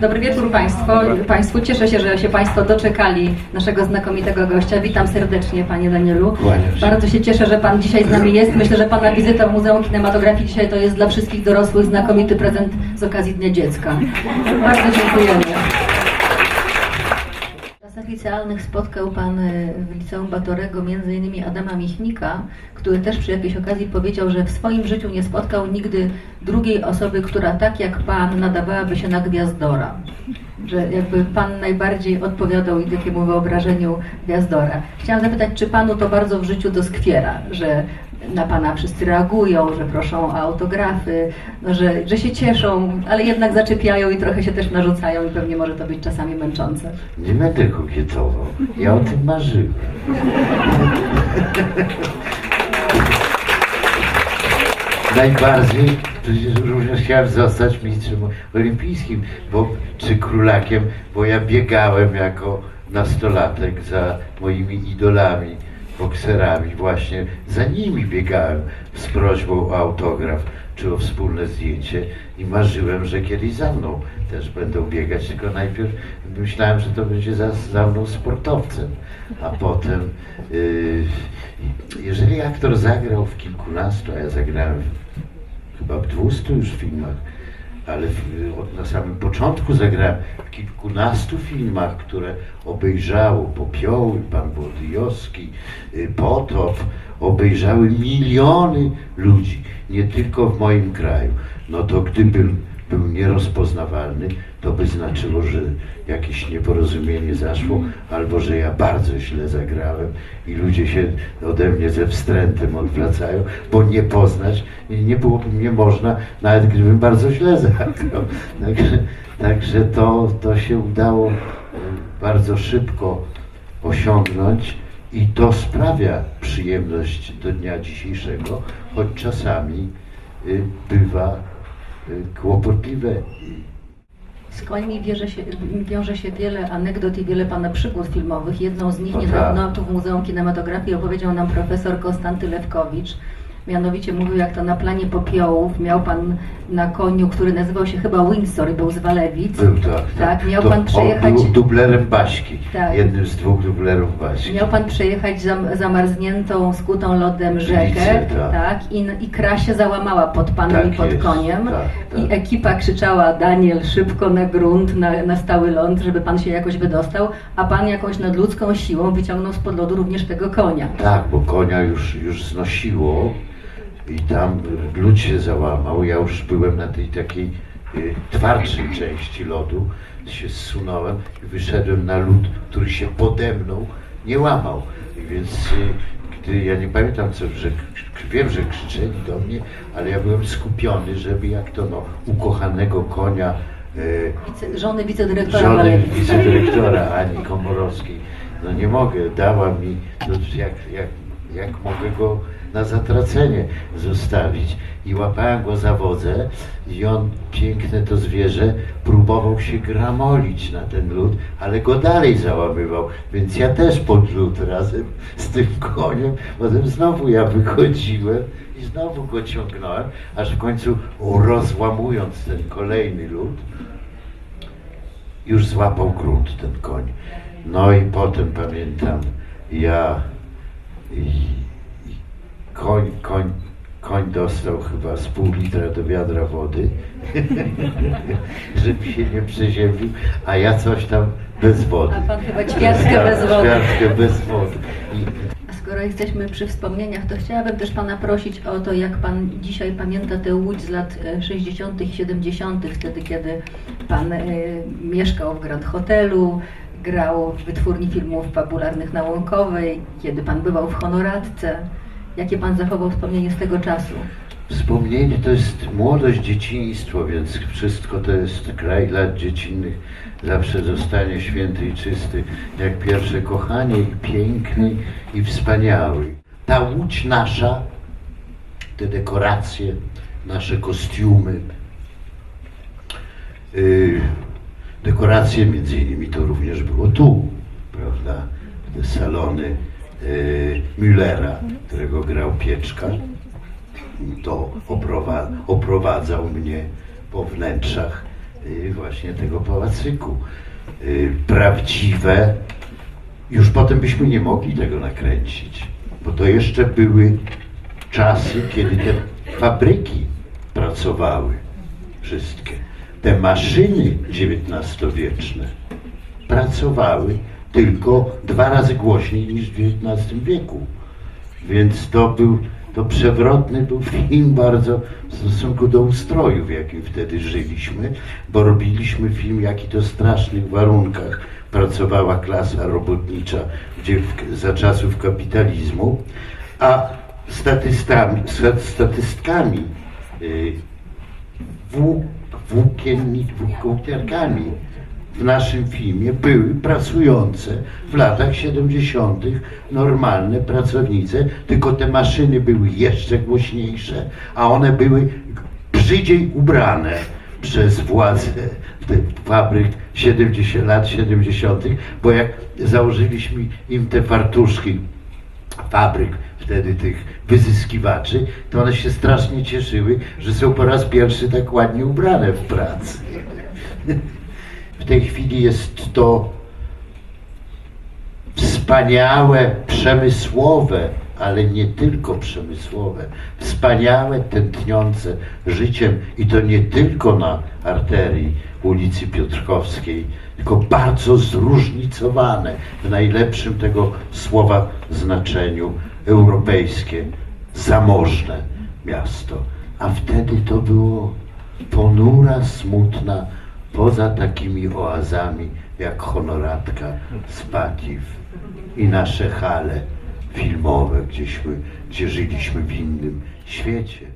Dobry wieczór Państwo. Państwu. Cieszę się, że się Państwo doczekali naszego znakomitego gościa. Witam serdecznie Panie Danielu. Bardzo się cieszę, że Pan dzisiaj z nami jest. Myślę, że Pana wizyta w Muzeum Kinematografii dzisiaj to jest dla wszystkich dorosłych znakomity prezent z okazji Dnia Dziecka. Bardzo dziękujemy. Czasach licealnych spotkał Pan y, w Liceum Batorego m.in. Adama Michnika, który też przy jakiejś okazji powiedział, że w swoim życiu nie spotkał nigdy drugiej osoby, która tak jak Pan nadawałaby się na gwiazdora. Że jakby Pan najbardziej odpowiadał i takiemu wyobrażeniu gwiazdora. Chciałam zapytać, czy Panu to bardzo w życiu doskwiera, że na Pana wszyscy reagują, że proszą o autografy, no, że, że się cieszą, ale jednak zaczepiają i trochę się też narzucają i pewnie może to być czasami męczące. Nie będę kokietował. Ja o tym marzyłem. Najbardziej przecież również chciałem zostać mistrzem olimpijskim, bo, czy królakiem, bo ja biegałem jako nastolatek za moimi idolami, bokserami, właśnie za nimi biegałem z prośbą o autograf czy o wspólne zdjęcie i marzyłem, że kiedyś za mną też będą biegać, tylko najpierw myślałem, że to będzie za, za mną sportowcem, a potem yy, jeżeli aktor zagrał w kilkunastu, a ja zagrałem w, chyba w dwustu już filmach, ale na samym początku zagrałem w kilkunastu filmach, które obejrzało Popioły, Pan Włodyjowski, y, Potop, obejrzały miliony ludzi, nie tylko w moim kraju. No to gdybym był nierozpoznawalny, to by znaczyło, że jakieś nieporozumienie zaszło, albo że ja bardzo źle zagrałem i ludzie się ode mnie ze wstrętem odwracają, bo nie poznać nie, byłoby mnie można, nawet gdybym bardzo źle zagrał. Także, także to, to się udało e, bardzo szybko osiągnąć i to sprawia przyjemność do dnia dzisiejszego, choć czasami y, bywa kłopotliwe. Z końmi wiąże się, wiąże się wiele anegdot i wiele Pana przygód filmowych. Jedną z nich No niedawno tak. tu w Muzeum Kinematografii opowiedział nam profesor Konstanty Lewkowicz. Mianowicie mówił, jak to na planie popiołów miał Pan na koniu, który nazywał się chyba Windsor i był z Walewic. Był tak. Tak, miał to pan przejechać- był dublerem Baśki. Tak. Jednym z dwóch dublerów Baśki. Miał Pan przejechać zam, zamarzniętą, skutą lodem rzekę, Gliwice, tak. tak, i, i kra się załamała pod Panem Tak i pod jest, koniem. tak, I tak. ekipa krzyczała, Daniel, szybko na grunt, na, na stały ląd, żeby Pan się jakoś wydostał, a Pan jakąś nadludzką siłą wyciągnął spod lodu również tego konia. Tak, bo konia już, już znosiło i tam lód się załamał. Ja już byłem na tej takiej y, twardszej części lodu, się zsunąłem i wyszedłem na lód, który się pode mną nie łamał. I więc y, gdy ja nie pamiętam co, że wiem, że krzyczeli do mnie, ale ja byłem skupiony, żeby jak to no, ukochanego konia y, Wice, żony wicedyrektora żony wicedyrektora Ani Komorowskiej. No nie mogę, dała mi, no jak, jak, jak mogę go na zatracenie zostawić. I łapałem go za wodze i on, piękne to zwierzę, próbował się gramolić na ten lód, ale go dalej załamywał. Więc ja też pod lód razem z tym koniem. Potem znowu ja wychodziłem i znowu go ciągnąłem, aż w końcu rozłamując ten kolejny lód, już złapał grunt ten koń. No i potem pamiętam, ja koń, koń, koń dostał chyba z pół litra do wiadra wody, żeby się nie przeziębił, a ja coś tam bez wody. A Pan chyba ćwiartkę bez wody. Ćwiartkę bez wody. I, A Skoro jesteśmy przy wspomnieniach, to chciałabym też Pana prosić o to, jak Pan dzisiaj pamięta tę Łódź z lat e, 60., 70., wtedy kiedy Pan e, mieszkał w Grand Hotelu, grał w wytwórni filmów fabularnych na Łąkowej, kiedy Pan bywał w Honoratce. Jakie Pan zachował wspomnienie z tego czasu? Wspomnienie to jest młodość, dzieciństwo, więc wszystko to jest kraj lat dziecinnych. Zawsze zostanie święty i czysty, jak pierwsze kochanie i piękny i wspaniały. Ta łódź nasza, te dekoracje, nasze kostiumy, yy, dekoracje między innymi to również było tu, prawda, te salony yy, Müllera, którego grał Pieczka to oprowa- oprowadzał mnie po wnętrzach y, właśnie tego pałacyku. Y, Prawdziwe, już potem byśmy nie mogli tego nakręcić, bo to jeszcze były czasy, kiedy te fabryki pracowały, wszystkie. Te maszyny XIX-wieczne pracowały tylko dwa razy głośniej niż w XIX wieku. Więc to był, to przewrotny był film bardzo w stosunku do ustroju, w jakim wtedy żyliśmy, bo robiliśmy film, jaki to w strasznych warunkach pracowała klasa robotnicza gdzie w, za czasów kapitalizmu, a statystami, sta- statystkami, y, włó- włókienni- włókiennikami w naszym filmie były pracujące w latach 70. normalne pracownice, tylko te maszyny były jeszcze głośniejsze, a one były brzydziej ubrane przez władze fabryk 70, lat 70., bo jak założyliśmy im te fartuszki fabryk wtedy tych wyzyskiwaczy, to one się strasznie cieszyły, że są po raz pierwszy tak ładnie ubrane w pracy. W tej chwili jest to wspaniałe, przemysłowe, ale nie tylko przemysłowe, wspaniałe, tętniące życiem i to nie tylko na arterii ulicy Piotrkowskiej, tylko bardzo zróżnicowane w najlepszym tego słowa znaczeniu europejskie, zamożne miasto. A wtedy to było ponura, smutna, poza takimi oazami jak Honoratka, Spakiw i nasze hale filmowe, gdzieśmy, gdzie żyliśmy w innym świecie.